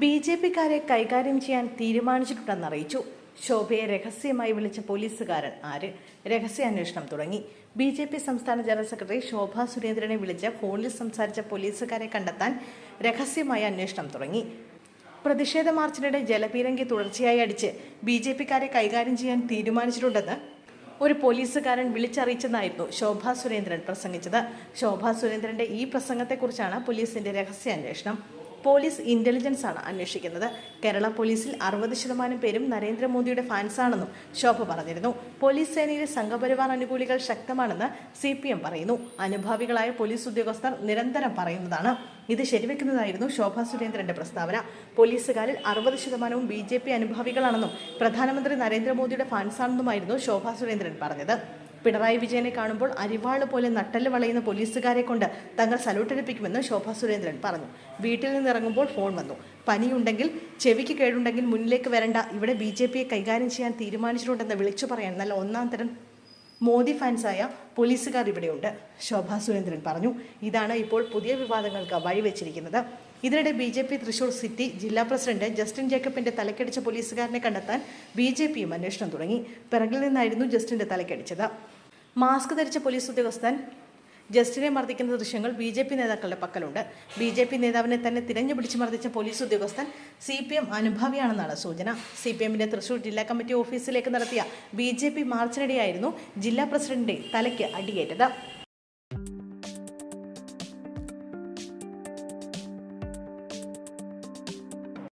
B J പിക്കാരെ കൈകാര്യം ചെയ്യാൻ തീരുമാനിച്ചിട്ടുണ്ടെന്ന് അറിയിച്ചു ശോഭയെ രഹസ്യമായി വിളിച്ച പോലീസുകാരൻ ആര്? രഹസ്യാന്വേഷണം തുടങ്ങി. ബി ജെ പി സംസ്ഥാന ജനറൽ സെക്രട്ടറി ശോഭ സുരേന്ദ്രനെ വിളിച്ച് ഫോണിൽ സംസാരിച്ച പോലീസുകാരെ കണ്ടെത്താൻ രഹസ്യമായി അന്വേഷണം തുടങ്ങി. പ്രതിഷേധ മാർച്ചിനിടെ ജലപീരങ്കി തുടർച്ചയായി അടിച്ച് ബി ജെ പിക്കാരെ കൈകാര്യം ചെയ്യാൻ തീരുമാനിച്ചിട്ടുണ്ടെന്ന് ഒരു പോലീസുകാരൻ വിളിച്ചറിയിച്ചെന്നായിരുന്നു ശോഭ സുരേന്ദ്രൻ പ്രസംഗിച്ചത്. ശോഭ സുരേന്ദ്രന്റെ ഈ പ്രസംഗത്തെക്കുറിച്ചാണ് പോലീസിന്റെ രഹസ്യാന്വേഷണം. പോലീസ് ഇന്റലിജൻസ് ആണ് അന്വേഷിക്കുന്നത്. കേരള പോലീസിൽ അറുപത് ശതമാനം പേരും നരേന്ദ്രമോദിയുടെ ഫാൻസാണെന്നും ശോഭ പറഞ്ഞിരുന്നു. പോലീസ് സേനയിലെ സംഘപരിവാർ അനുകൂലികൾ ശക്തമാണെന്ന് സി പി എം പറയുന്നു. അനുഭാവികളായ പോലീസ് ഉദ്യോഗസ്ഥർ നിരന്തരം പറയുന്നതാണ്. ഇത് ശരിവെക്കുന്നതായിരുന്നു ശോഭാ സുരേന്ദ്രന്റെ പ്രസ്താവന. പോലീസുകാരിൽ അറുപത് ശതമാനവും ബി ജെ പി അനുഭാവികളാണെന്നും പ്രധാനമന്ത്രി നരേന്ദ്രമോദിയുടെ ഫാൻസാണെന്നുമായിരുന്നു ശോഭാ സുരേന്ദ്രൻ പറഞ്ഞത്. പിണറായി വിജയനെ കാണുമ്പോൾ അരിവാൾ പോലെ നട്ടൽ വളയുന്ന പോലീസുകാരെ കൊണ്ട് തങ്ങൾ സല്യൂട്ടടിപ്പിക്കുമെന്ന് ശോഭാ സുരേന്ദ്രൻ പറഞ്ഞു. വീട്ടിൽ നിന്നിറങ്ങുമ്പോൾ ഫോൺ വന്നു. പനിയുണ്ടെങ്കിൽ ചെവിക്ക് കേടുണ്ടെങ്കിൽ മുന്നിലേക്ക് വരണ്ട. ഇവിടെ ബി ജെ പിയെ കൈകാര്യം ചെയ്യാൻ തീരുമാനിച്ചിട്ടുണ്ടെന്ന് വിളിച്ചു പറയാൻ നല്ല ഒന്നാം തരം മോദി ഫാൻസായ പോലീസുകാർ ഇവിടെയുണ്ട്. ശോഭാ സുരേന്ദ്രൻ പറഞ്ഞു. ഇതാണ് ഇപ്പോൾ പുതിയ വിവാദങ്ങൾക്ക് വഴിവെച്ചിരിക്കുന്നത്. ഇതിനിടെ B J P Thrissur city ജില്ലാ പ്രസിഡന്റ് ജസ്റ്റിൻ ജേക്കബിന്റെ തലക്കടിച്ച പോലീസുകാരനെ കണ്ടെത്താൻ ബി ജെ പിയും അന്വേഷണം തുടങ്ങി. പിറകിൽ നിന്നായിരുന്നു ജസ്റ്റിന്റെ തലക്കടിച്ചത്. മാസ്ക് ധരിച്ച പോലീസ് ഉദ്യോഗസ്ഥൻ ജസ്റ്റിനെ മർദ്ദിക്കുന്ന ദൃശ്യങ്ങൾ ബി ജെ പി നേതാക്കളുടെ പക്കലുണ്ട്. ബി ജെ പി നേതാവിനെ തന്നെ തിരഞ്ഞു പിടിച്ച് മർദ്ദിച്ച പോലീസ് ഉദ്യോഗസ്ഥൻ സി പി എം അനുഭാവിയാണെന്നാണ് സൂചന. സി പി എമ്മിന്റെ തൃശൂർ ജില്ലാ കമ്മിറ്റി ഓഫീസിലേക്ക് നടത്തിയ ബി ജെ പി മാർച്ചിനിടെയായിരുന്നു ജില്ലാ പ്രസിഡന്റിന്റെ തലയ്ക്ക് അടിയേറ്റത്.